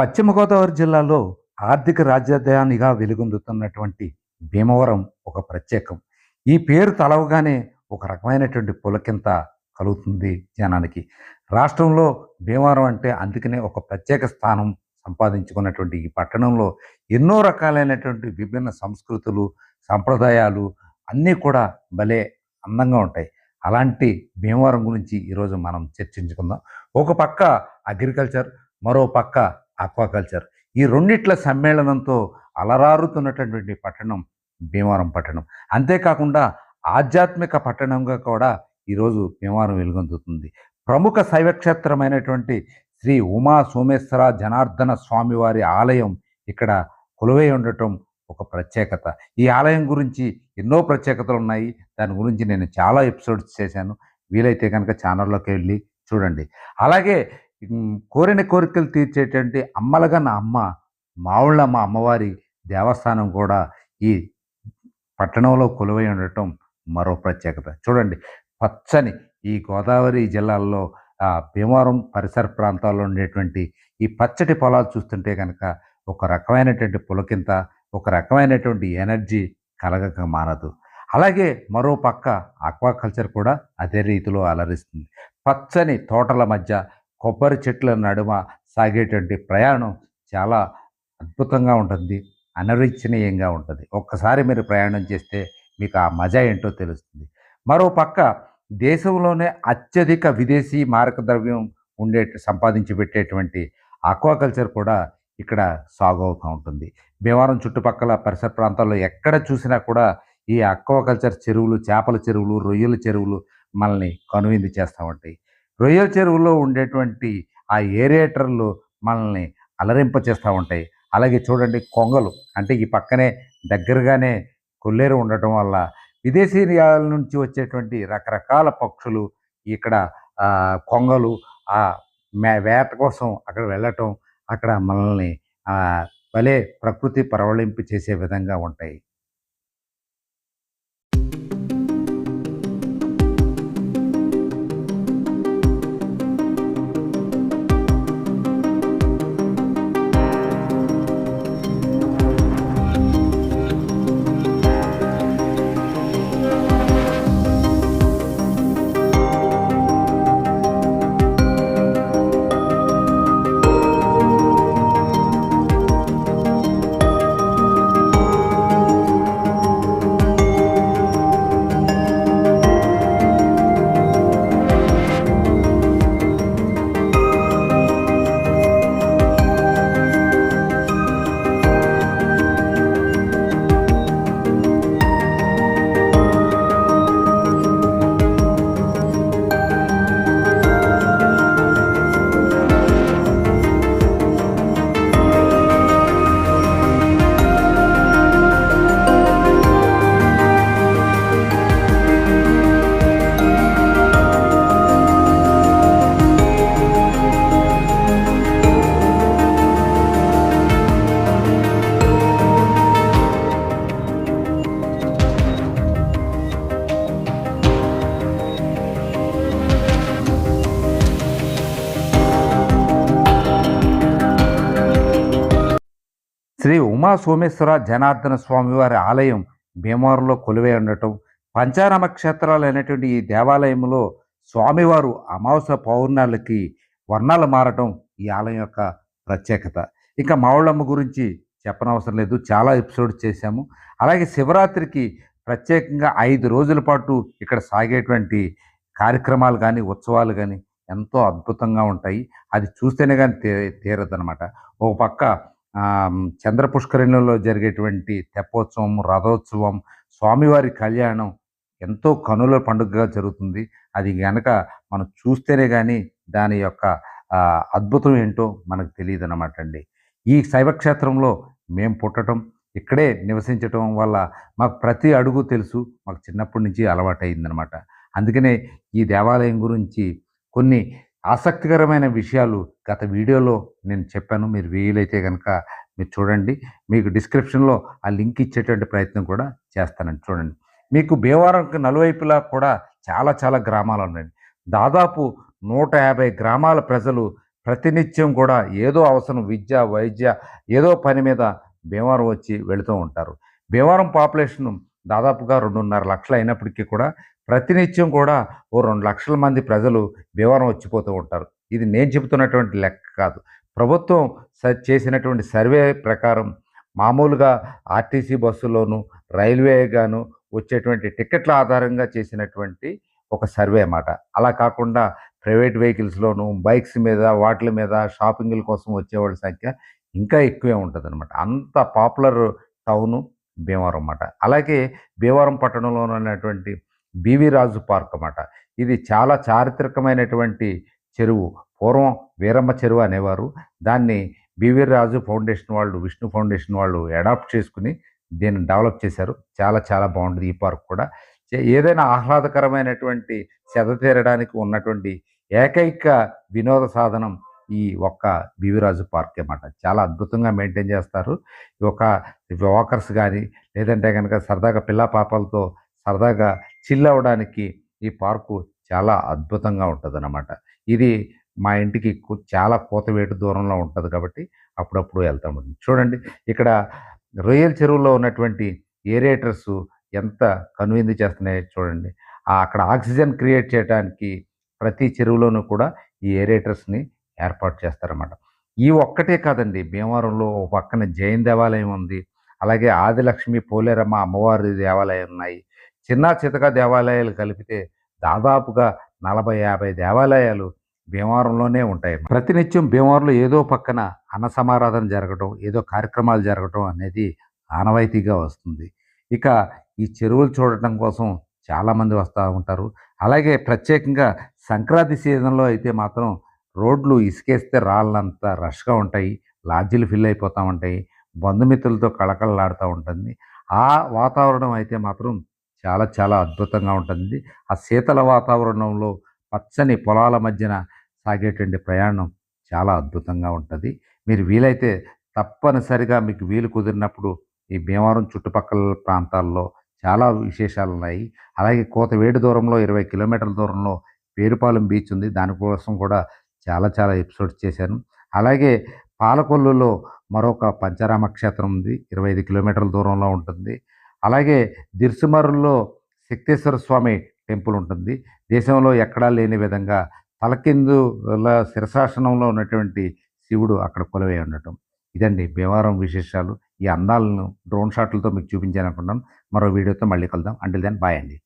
పశ్చిమ గోదావరి జిల్లాలో ఆర్థిక రాజధానిగా వెలుగొందుతున్నటువంటి భీమవరం ఒక ప్రత్యేకం. ఈ పేరు తలవగానే ఒక రకమైనటువంటి పులకింత కలుగుతుంది జనానికి. రాష్ట్రంలో భీమవరం అంటే అందుకనే ఒక ప్రత్యేక స్థానం సంపాదించుకున్నటువంటి ఈ పట్టణంలో ఎన్నో రకాలైనటువంటి విభిన్న సంస్కృతులు సంప్రదాయాలు అన్నీ కూడా భలే అందంగా ఉంటాయి. అలాంటి భీమవరం గురించి ఈరోజు మనం చర్చించుకుందాం. ఒక పక్క అగ్రికల్చర్ మరో పక్క ఆక్వాకల్చర్. ఈ రెండిట్ల సమ్మేళనంతో అలరారుతున్నటువంటి పట్టణం భీమవరం పట్టణం. అంతేకాకుండా ఆధ్యాత్మిక పట్టణంగా కూడా ఈరోజు భీమవరం వెలుగొందుతుంది. ప్రముఖ శైవక్షేత్రమైనటువంటి శ్రీ ఉమా సోమేశ్వర జనార్దన స్వామివారి ఆలయం ఇక్కడ కొలువై ఉండటం ఒక ప్రత్యేకత. ఈ ఆలయం గురించి ఎన్నో ప్రత్యేకతలు ఉన్నాయి. దాని గురించి నేను చాలా ఎపిసోడ్స్ చేశాను. వీలైతే కనుక ఛానల్లోకి వెళ్ళి చూడండి. అలాగే కోరిన కోరికలు తీర్చేటువంటి నా అమ్మ మావుళ్ళమ్మ అమ్మవారి దేవస్థానం కూడా ఈ పట్టణంలో కొలువై ఉండటం మరో ప్రత్యేకత. చూడండి పచ్చని ఈ గోదావరి జిల్లాల్లో భీమవరం పరిసర ప్రాంతాల్లో ఉండేటువంటి ఈ పచ్చటి పొలాలు చూస్తుంటే కనుక ఒక రకమైనటువంటి పులకింత ఒక రకమైనటువంటి ఎనర్జీ కలగక మానదు అలాగే మరో పక్క ఆక్వాకల్చర్ కూడా అదే రీతిలో అలరిస్తుంది. పచ్చని తోటల మధ్య కొబ్బరి చెట్ల నడుమ సాగేటువంటి ప్రయాణం చాలా అద్భుతంగా ఉంటుంది అనరీచనీయంగా ఉంటుంది. ఒక్కసారి మీరు ప్రయాణం చేస్తే మీకు ఆ మజా ఏంటో తెలుస్తుంది. మరో పక్క దేశంలోనే అత్యధిక విదేశీ మారకద్రవ్యం ఉండే సంపాదించి పెట్టేటువంటి ఆక్వాకల్చర్ కూడా ఇక్కడ సాగు అవుతూ ఉంటుంది. భీమవరం చుట్టుపక్కల పరిసర ప్రాంతాల్లో ఎక్కడ చూసినా కూడా ఈ అక్వాకల్చర్ చెరువులు చేపల చెరువులు రొయ్యల చెరువులు మనల్ని కనువిందు చేస్తూ ఉంటాయి. రొయ్యల చెరువులో ఉండేటువంటి ఆ ఏరియేటర్లు మనల్ని అలరింప చేస్తూ ఉంటాయి. అలాగే చూడండి కొంగలు. అంటే ఈ పక్కనే దగ్గరగానే కొల్లేరు ఉండటం వల్ల విదేశీ నుంచి వచ్చేటువంటి రకరకాల పక్షులు ఇక్కడ కొంగలు ఆ మే వేట కోసం అక్కడ వెళ్ళటం అక్కడ మనల్ని భలే ప్రకృతి పరవళింపు చేసే విధంగా ఉంటాయి. ఉమాసోమేశ్వర సోమేశ్వర జనార్దన స్వామివారి ఆలయం భీమవరంలో కొలువై ఉండటం పంచారామ క్షేత్రాలు అనేటువంటి ఈ దేవాలయంలో స్వామివారు అమావాస్య పౌర్ణాలకి వర్ణాలు మారటం ఈ ఆలయం యొక్క ప్రత్యేకత. ఇంకా మావుళ్ళమ్మ గురించి చెప్పనవసరం లేదు. చాలా ఎపిసోడ్ చేశాము. అలాగే శివరాత్రికి ప్రత్యేకంగా ఐదు రోజుల పాటు ఇక్కడ సాగేటువంటి కార్యక్రమాలు కానీ ఉత్సవాలు కానీ ఎంతో అద్భుతంగా ఉంటాయి. అది చూస్తేనే కానీ తే తీరదనమాట ఒక పక్క చంద్ర పుష్కరిణిలో జరిగేటువంటి తెప్పోత్సవం రథోత్సవం స్వామివారి కళ్యాణం ఎంతో కనుల పండుగగా జరుగుతుంది. అది గనక మనం చూస్తేనే కానీ దాని యొక్క అద్భుతం ఏంటో మనకు తెలియదు అనమాట అండి. ఈ శైవక్షేత్రంలో మేము పుట్టడం ఇక్కడే నివసించటం వల్ల మాకు ప్రతి అడుగు తెలుసు మాకు చిన్నప్పటి నుంచి అలవాటైందనమాట అందుకనే ఈ దేవాలయం గురించి కొన్ని ఆసక్తికరమైన విషయాలు గత వీడియోలో నేను చెప్పాను. మీరు వీలైతే కనుక మీరు చూడండి. మీకు డిస్క్రిప్షన్లో ఆ లింక్ ఇచ్చేటువంటి ప్రయత్నం కూడా చేస్తానండి. చూడండి. మీకు భీమవరంకి నలువైపులా కూడా చాలా చాలా గ్రామాలు ఉన్నాయి. దాదాపు నూట యాభై గ్రామాల ప్రజలు ప్రతినిత్యం కూడా ఏదో అవసరం విద్య వైద్య ఏదో పని మీద భీమవరం వచ్చి వెళుతూ ఉంటారు. భీమవరం పాపులేషన్ దాదాపుగా రెండున్నర లక్షలు అయినప్పటికీ కూడా ప్రతినిత్యం కూడా ఓ రెండు లక్షల మంది ప్రజలు వివరం వచ్చిపోతూ ఉంటారు. ఇది నేను చెబుతున్నటువంటి లెక్క కాదు. ప్రభుత్వం స- చేసినటువంటి సర్వే ప్రకారం మామూలుగా ఆర్టీసీ బస్సులోను రైల్వే గాను వచ్చేటువంటి టికెట్ల ఆధారంగా చేసినటువంటి ఒక సర్వే అన్నమాట. అలా కాకుండా ప్రైవేట్ వెహికల్స్లోను బైక్స్ మీద వాటి మీద షాపింగ్ల కోసం వచ్చేవాళ్ళ సంఖ్య ఇంకా ఎక్కువే ఉంటుంది అనమాట అంత పాపులర్ టౌను భీమవరం అన్నమాట. అలాగే భీమవరం పట్టణంలో ఉన్నటువంటి బీవీ రాజు పార్క్ అన్నమాట. ఇది చాలా చారిత్రకమైనటువంటి చెరువు. పూర్వం వీరమ్మ చెరువు అనేవారు. దాన్ని బీవీ రాజు ఫౌండేషన్ వాళ్ళు విష్ణు ఫౌండేషన్ వాళ్ళు అడాప్ట్ చేసుకుని దీన్ని డెవలప్ చేశారు. చాలా చాలా బాగుంటుంది ఈ పార్క్ కూడా. ఏదైనా ఆహ్లాదకరమైనటువంటి సెద తీరడానికి ఉన్నటువంటి ఏకైక వినోద సాధనం ఈ ఒక్క బివిరాజు పార్క్ అన్నమాట. చాలా అద్భుతంగా మెయింటైన్ చేస్తారు. ఈ ఒక వాకర్స్ కానీ లేదంటే కనుక సరదాగా పిల్ల పాపలతో సరదాగా చిల్ అవ్వడానికి ఈ పార్కు చాలా అద్భుతంగా ఉంటుంది ఇది మా ఇంటికి చాలా కోతవేటు దూరంలో ఉంటుంది కాబట్టి అప్పుడప్పుడు వెళ్తాము చూడండి ఇక్కడ రొయ్యల చెరువులో ఉన్నటువంటి ఏరియేటర్స్ ఎంత కనువిందు చేస్తున్నాయో చూడండి. అక్కడ ఆక్సిజన్ క్రియేట్ చేయడానికి ప్రతి చెరువులోనూ కూడా ఈ ఏరియేటర్స్ని ఏర్పాటు చేస్తారన్నమాట. ఈ ఒక్కటే కాదండి భీమవరంలో ఒక పక్కన జైన్ దేవాలయం ఉంది. అలాగే ఆదిలక్ష్మి పోలేరమ్మ అమ్మవారి దేవాలయం ఉన్నాయి. చిన్న చితక దేవాలయాలు కలిపితే దాదాపుగా నలభై యాభై దేవాలయాలు భీమవరంలోనే ఉంటాయి ప్రతినిత్యం భీమవరంలో ఏదో పక్కన అన్న సమారాధన జరగడం ఏదో కార్యక్రమాలు జరగడం అనేది ఆనవాయితీగా వస్తుంది. ఇక ఈ చెరువులు చూడటం కోసం చాలామంది వస్తూ ఉంటారు. అలాగే ప్రత్యేకంగా సంక్రాంతి సీజన్లో అయితే మాత్రం రోడ్లు ఇసుకేస్తే రాళ్ళంత రష్గా ఉంటాయి లాడ్జీలు ఫిల్ అయిపోతూ ఉంటాయి బంధుమిత్రులతో కళకళలాడుతూ ఉంటుంది. ఆ వాతావరణం అయితే మాత్రం చాలా చాలా అద్భుతంగా ఉంటుంది. ఆ శీతల వాతావరణంలో పచ్చని పొలాల మధ్యన సాగేటువంటి ప్రయాణం చాలా అద్భుతంగా ఉంటుంది. మీరు వీలైతే తప్పనిసరిగా మీకు వీలు కుదిరినప్పుడు ఈ భీమవరం చుట్టుపక్కల ప్రాంతాల్లో చాలా విశేషాలు ఉన్నాయి. అలాగే కోతవేడు దూరంలో ఇరవై కిలోమీటర్ల దూరంలో పేరుపాలెం బీచ్ ఉంది. దానికోసం కూడా చాలా చాలా ఎపిసోడ్స్ చేశాను. అలాగే పాలకొల్లులో మరొక పంచరామ క్షేత్రం ఉంది. ఇరవై ఐదు కిలోమీటర్ల దూరంలో ఉంటుంది. అలాగే దిర్సుమరులో శక్తేశ్వర స్వామి టెంపుల్ ఉంటుంది. దేశంలో ఎక్కడా లేని విధంగా తలకిందు శిరశాసనంలో ఉన్నటువంటి శివుడు అక్కడ కొలవై ఉండటం. ఇదండి భీమవరం విశేషాలు. ఈ అందాలను డ్రోన్ షాట్లతో మీకు చూపించాను మరో వీడియోతో మళ్ళీ కలుద్దాం. అంటే దాన్ని బాయ్ అండి.